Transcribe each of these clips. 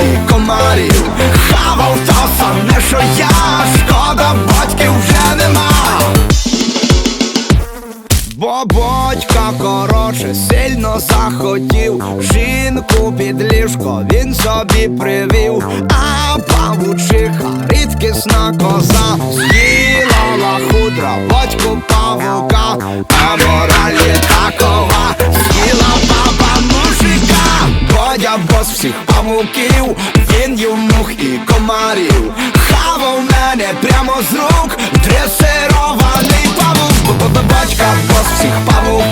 і комарів. Хавав то саме, що я, шкода, батьків вже нема. Бо батька коротше сильно захотів. Жінку під ліжко він собі привів, а павучиха рідкісна коза. З'їла хутра батьку павука, а моралі такова. З'їла мужика Бодя бос всіх павуків, він їв мух і комарів. Хавав мене прямо з рук, дресирований павук. Бо батька бос всіх павуків,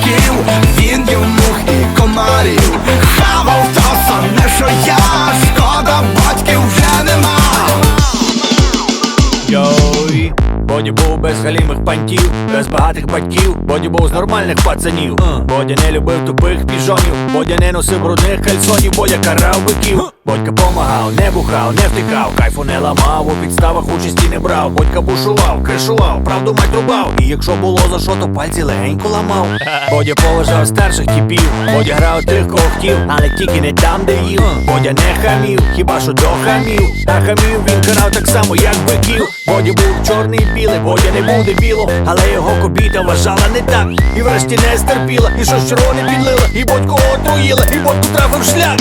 без галімих пантів, без багатих батьків, Боді був з нормальних пацанів. Бодя не любив тупих піжонів, Бодя не носив брудних кальсонів, Бодя карав биків. Бодька помагав, не бухав, не втикав, кайфу не ламав, у підставах участі не брав. Бодька бушував, кришував, правду мать рубав. І якщо було за що, то пальці легенько ламав. Бодя поважав старших тіпів, Бодя грав тих, кого хотів, але тільки не там, де їв. Бодя не хамів, хіба що до хамів. А хамів він карав так само, як биків. Боді був чорний і білий, Бодя не буде біло, але його кобіта вважала не так. І врешті не стерпіла, і щось червоне підлила, і бодьку отруїла, і бодьку трафив шлях.